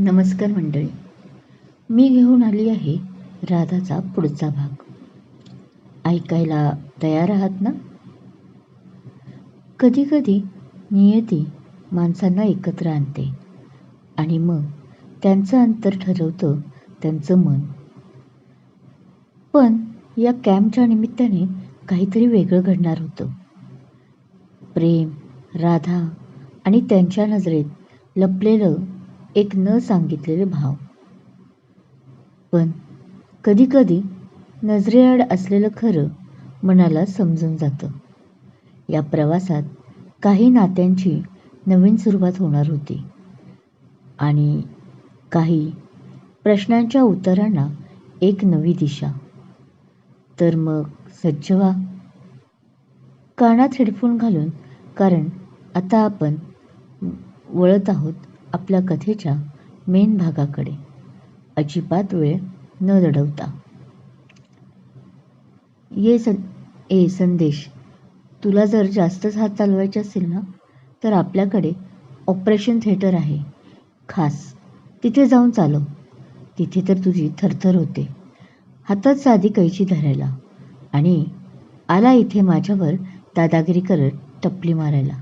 नमस्कार मंडळी. मी घेऊन आली आहे राधाचा पुढचा भाग. ऐकायला तयार आहात ना? कधीकधी नियती माणसांना एकत्र आणते आणि मग त्यांचं अंतर ठरवतं त्यांचं मन. पण या कॅम्पच्या निमित्ताने काहीतरी वेगळं घडणार होतं. प्रेम राधा आणि त्यांच्या नजरेत लपलेलं एक न सांगितलेले भाव. पण कधीकधी नजरेआड असलेलं खरं मनाला समजून जातं. या प्रवासात काही नात्यांची नवीन सुरुवात होणार होती. आणि काही प्रश्नांच्या उत्तरांना एक नवी दिशा. तर मग सज्ज व्हा. कानात हेडफोन घालून कारण आता आपण वळत आहोत आपल्या कथेच्या मेन भागाकडे. अजिबात वेळ न दडवता. ये सं ए संदेश तुला जर जास्तच हात चालवायचे असेल ना तर आपल्याकडे ऑपरेशन थिएटर आहे. खास तिथे जाऊन चालव. तिथे तर तुझी थरथर होते. हातात साधी कैची धरायला. आणि आला इथे माझ्यावर दादागिरी करत टपली मारायला.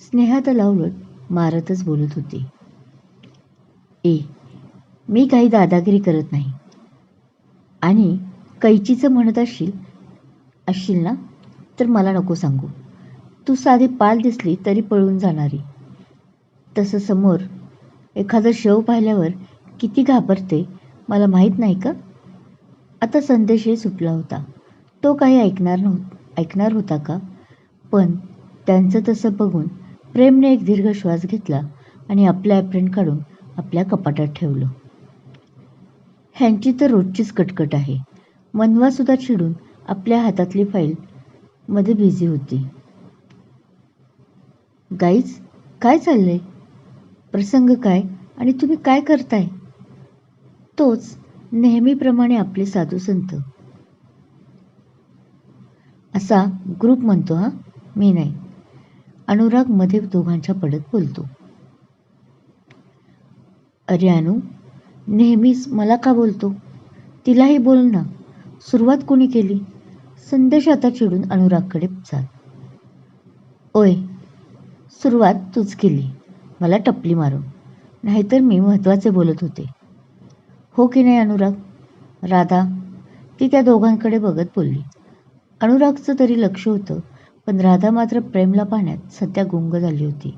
स्नेहा तलावलट मारतच बोलत होती. ए मी काही दादागिरी करत नाही. आणि कैचीचं म्हणत असशील असशील ना? तर मला नको सांगू. तू साधी पाल दिसली तरी पळून जाणारी. तसं समोर एखादं शव पाहिल्यावर किती घाबरते मला माहीत नाही का? आता संदेशही सुटला होता. तो काही ऐकणार नव्ह ऐकणार होता का? पण त्यांचं तसं बघून प्रेमने एक दीर्घ श्वास घेतला आणि आपलं ॲप्रेंट काढून आपल्या कपाटात ठेवलं. ह्यांची तर रोजचीच कटकट आहे. मनवासुद्धा चिडून आपल्या हातातली फाईल मध्ये बिझी होती. गाईज काय चाललंय? प्रसंग काय आणि तुम्ही काय करताय? तोच नेहमीप्रमाणे आपले साधू संत. असा ग्रुप म्हणतो हा? मी नाही. अनुरागमध्ये दोघांच्या पडत बोलतो. अरे अनु नेहमीच मला का बोलतो? तिलाही बोल ना. सुरुवात कोणी केली? संदेश आता चिडून अनुरागकडे जात ओय सुरुवात तूच केली. मला टपली मारून. नाहीतर मी महत्त्वाचे बोलत होते. हो की नाही अनुराग? राधा ती त्या दोघांकडे बघत बोलली. अनुरागचं तरी लक्ष होतं. पण राधा मात्र प्रेमला पाहण्यात सध्या गुंग झाली होती.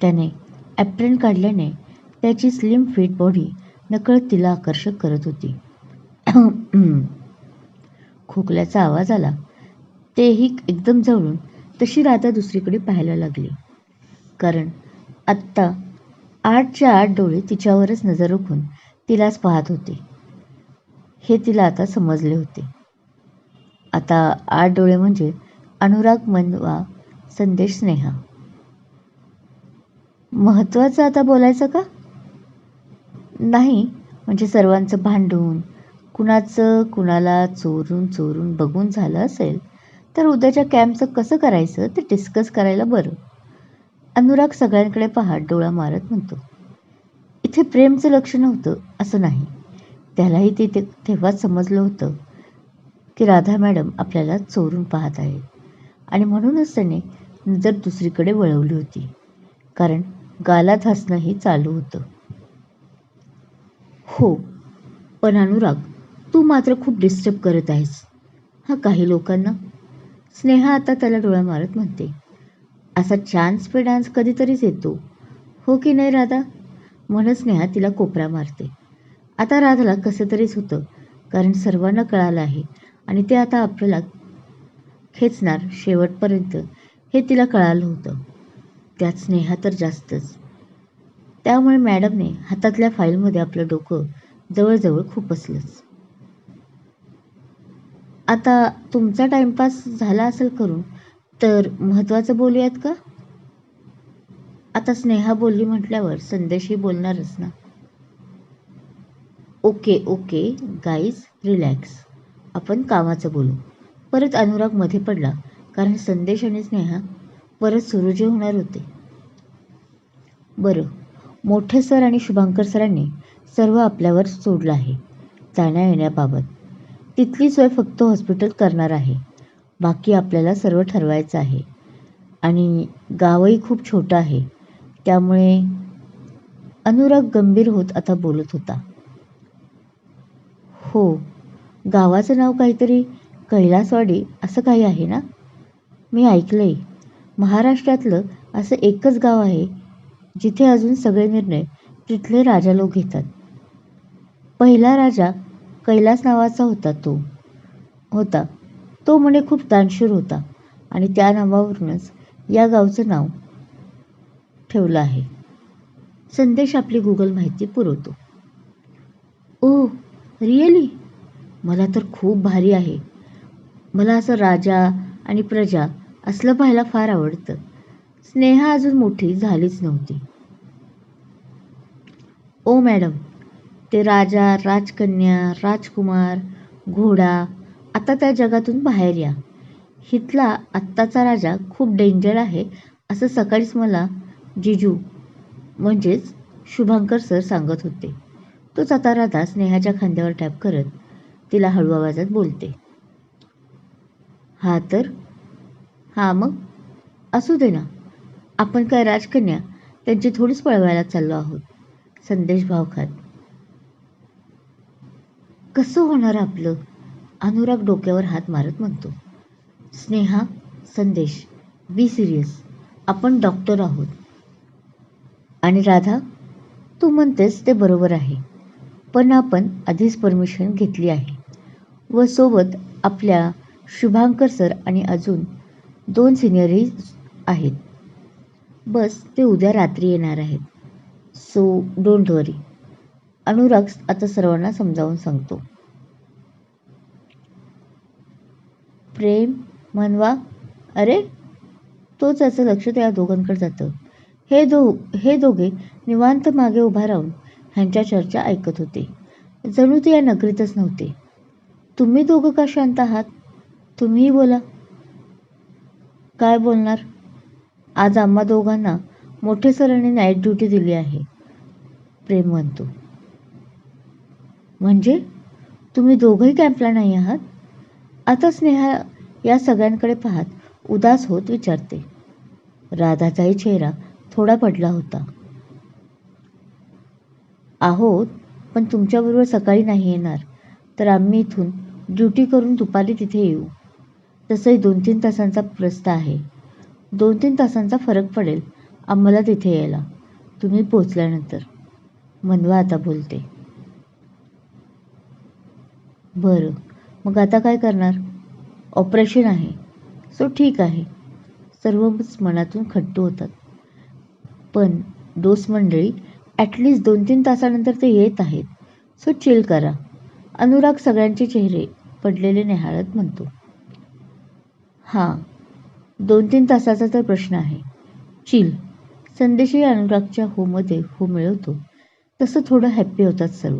त्याने ॲप्रिन काढल्याने त्याची स्लिम फिट बॉडी नकळत तिला आकर्षक करत होती. खोकल्याचा आवाज आला. तेही एकदम जवळून तशी राधा दुसरीकडे पाहायला लागली. कारण आत्ता आठच्या आठ डोळे तिच्यावरच नजर रोखून तिलाच पाहत होते. हे तिला आता समजले होते. आता आठ डोळे म्हणजे अनुराग मनवा संदेश स्नेहा. महत्त्वाचं आता बोलायचं का? नाही म्हणजे सर्वांचं भांडून कुणाचं कुणाला चोरून चोरून बघून झालं असेल तर उद्याच्या कॅम्पचं कसं करायचं ते डिस्कस करायला बरं. अनुराग सगळ्यांकडे पाहत डोळा मारत म्हणतो इथे प्रेमचं लक्ष नव्हतं असं नाही. त्यालाही ते ते तेव्हाच समजलं होतं की राधा मॅडम आपल्याला चोरून पाहत आहेत. आणि म्हणूनच त्याने नजर दुसरीकडे वळवली होती. कारण गालात हसणंही चालू होतं. हो पण अनुराग तू मात्र खूप डिस्टर्ब करत आहेस. हा काही लोकांना? स्नेहा आता त्याला डोळा मारत म्हणते. असा चान्स पे डान्स कधीतरीच येतो. हो की नाही राधा? म्हणत स्नेहा तिला कोपरा मारते. आता राधाला कसं तरीच होतं. कारण सर्वांना कळालं आहे. आणि ते आता आपल्याला खेचणार शेवटपर्यंत हे तिला कळालं होतं. त्यात स्नेहा तर जास्तच. त्यामुळे मॅडमने हातातल्या फाईलमध्ये आपलं डोकं जवळजवळ खूप असलंच आता तुमचा टाइमपास झाला असेल करून तर महत्त्वाचं बोलूयात का? आता स्नेहा बोलली म्हटल्यावर संदेशही बोलणारच ना? ओके ओके गाईज रिलॅक्स आपण कामाचं बोलू. परत अनुरागमध्ये पडला कारण संदेश आणि स्नेहा परत सुरुजी होणार होते. बरं मोठे सर आणि शुभांकर सरांनी सर्व आपल्यावर सोडलं आहे जाण्या येण्याबाबत. तिथली सोय फक्त हॉस्पिटल करणार आहे बाकी आपल्याला सर्व ठरवायचं आहे. आणि गावही खूप छोटं आहे त्यामुळे अनुराग गंभीर होत आता बोलत होता. हो गावाचं नाव काहीतरी कैलासवाडी असं काही आहे ना? मी ऐकलंय. महाराष्ट्रातलं असं एकच गाव आहे जिथे अजून सगळे निर्णय तिथले राजा लोक घेतात. पहिला राजा कैलास नावाचा होता तो. होता. तो म्हणे खूप दानशूर होता आणि त्या नावावरूनच या गावचं नाव ठेवलं आहे. संदेश आपली गुगल माहिती पुरवतो. Oh really? मला तर खूप भारी आहे. मला असं राजा आणि प्रजा असलं पाहायला फार आवडतं. स्नेहा अजून मोठी झालीच नव्हती. ओ मॅडम ते राजा राजकन्या राजकुमार घोडा आता त्या जगातून बाहेर या. हितला आत्ताचा राजा खूप डेंजर आहे असं सकाळीच मला जिजू म्हणजेच शुभांकर सर सांगत होते. तोच आता राधा स्नेहाच्या खांद्यावर टॅप करत तिला हळू आवाजात बोलते. हा तर? हा मग? असू दे ना. आपण काय राजकन्या त्यांची थोडीच पळवायला चाललो आहोत. संदेश भावखात. कसं होणार आपलं? अनुराग डोक्यावर हात मारत म्हणतो. स्नेहा संदेश बी सिरियस. आपण डॉक्टर आहोत. आणि राधा तू म्हणतेस ते बरोबर आहे. पण आपण आधीच परमिशन घेतली आहे. व सोबत आपल्या शुभांकर सर आणि अजून दोन सिनियरही आहेत. बस ते उद्या रात्री येणार आहेत. सो डोंट वरी अनुराग आता सर्वांना समजावून सांगतो. प्रेम मनवा अरे तोच याचं लक्ष त्या दोघांकडे जातं. हे दो हे दोघे निवांत मागे उभा राहून ह्यांच्या चर्चा ऐकत होते. जणू ते या नगरीतच नव्हते. तुम्ही दोघं का शांत आहात? तुम्हीही बोला. काय बोलणार? आज आम्हा दोघांना मोठे सरांनी नाईट ड्युटी दिली आहे. प्रेम म्हणतो. म्हणजे? तुम्ही दोघंही कॅम्पला नाही आहात? आता स्नेहा या सगळ्यांकडे पाहत उदास होत विचारते. राधाचाही चेहरा थोडा पडला होता. आहोत पण तुमच्याबरोबर सकाळी नाही येणार. तर आम्ही इथून ड्युटी करून दुपारी तिथे येऊ. तसंही दोन तीन तासांचा रस्ता आहे. दोन तीन तासांचा फरक पडेल. आम्हाला तिथे यायला. तुम्ही पोचल्यानंतर मनवा आता बोलते. बरं. मग आता काय करणार? ऑपरेशन आहे. सो ठीक आहे. सर्वच मनातून खट्टू होतात. पण डोस मंडळी ॲटलिस्ट दोन तीन तासानंतर ते येत आहेत. सो चिल करा. अनुराग सगळ्यांचे चेहरे पडलेले निहाळत म्हणतो. हां. दोन तीन तासाचा तर प्रश्न आहे. चिल संदेशही अनुरागच्या होमध्ये हो मिळवतो. तसं थोडं हॅप्पी होतात सर्व.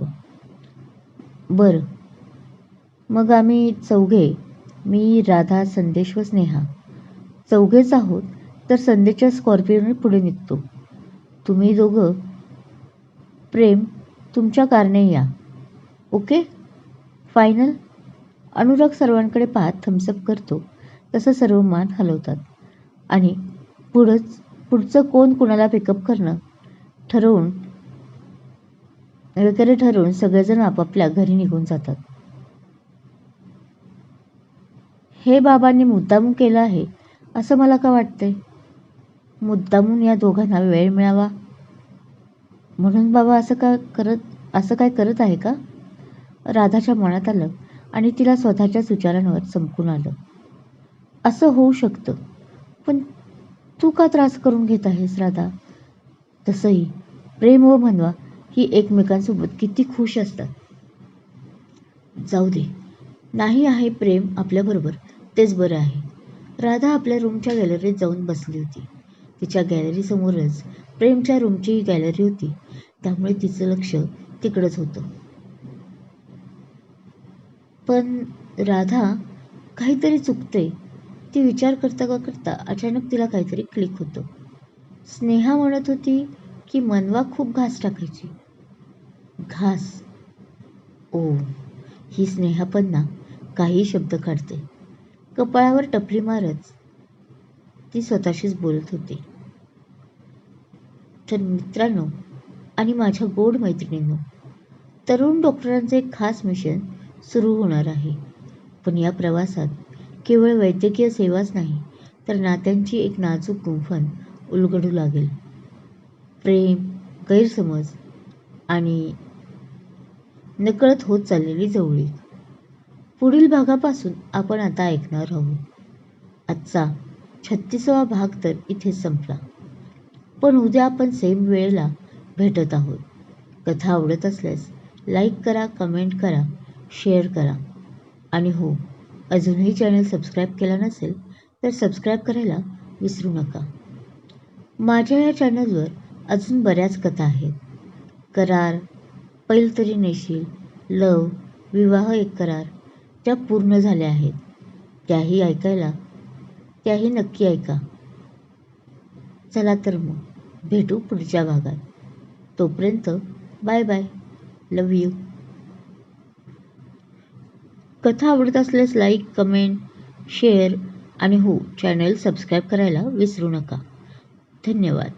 बरं. मग आम्ही चौघे मी राधा संदेश व स्नेहा. चौघेच आहोत तर संदेशच्या स्कॉर्पिओने पुढे निघतो. तुम्ही दोघं प्रेम तुमच्या कारने या. ओके? फायनल? अनुराग सर्वांकडे पाहत थम्सअप करतो. तसं सर्व मान हलवतात. आणि पुढंच पुढचं कोण कुणाला पिकअप करणं? ठरवून वगैरे ठरवून सगळेजण आपापल्या घरी निघून जातात. हे बाबांनी मुद्दामून केलं आहे असं मला का वाटतंय? मुद्दामून या दोघांना वेळ मिळावा? म्हणून बाबा असं का करत असं काय करत आहे का? राधाच्या मनात आलं आणि तिला स्वतःच्याच विचारांवर चमकून आलं. असं होऊ शकतं. पण तू का त्रास करून घेत आहेस राधा? तसंही प्रेम व मनवा ही एकमेकांसोबत किती खुश असतात. जाऊ दे. नाही आहे प्रेम आपल्याबरोबर तेच बरं आहे. राधा आपल्या रूमच्या गॅलरीत जाऊन बसली होती. तिच्या गॅलरीसमोरच प्रेमच्या रूमची गॅलरी होती. त्यामुळे तिचं लक्ष तिकडंच होतं. पण राधा काहीतरी चुकते ती विचार करता का करता अचानक तिला काहीतरी क्लिक होतं. स्नेहा म्हणत होती की मनवा खूप घास टाकायची. घास? ओ ही स्नेहा पण ना काही शब्द काढते. कपाळावर टपली मारत ती स्वतःशीच बोलत होती. तर मित्रांनो आणि माझ्या गोड मैत्रिणींनो तरुण डॉक्टरांचे एक खास मिशन सुरू होणार आहे. पण या प्रवासात केवळ वैद्यकीय सेवाच नाही तर नात्यांची एक नाजूक गुंफण उलगडू लागेल. प्रेम गैरसमज आणि नकळत होत चाललेली जवळीक. पुढील भागापासून आपण आता ऐकणार आहोत. आजचा छत्तीसावा भाग तर इथेच संपला. पण उद्या आपण सेम वेळेला भेटत आहोत. कथा आवडत असल्यास लाईक करा कमेंट करा शेअर करा. आणि हो अजूनही चॅनल सबस्क्राईब केला नसेल तर सबस्क्राईब करायला विसरू नका. माझ्या या चॅनलवर अजून बऱ्याच कथा आहेत. करार पैल तरी नेशील लव विवाह एक करार त्या पूर्ण झाल्या आहेत. त्याही ऐकायला त्याही नक्की ऐका. चला तर मग भेटू पुढच्या भागात. तोपर्यंत बाय बाय. लव यू कथा आवडत असल्यास लाईक कमेंट शेअर आणि हो चॅनल सबस्क्राईब करायला विसरू नका. धन्यवाद.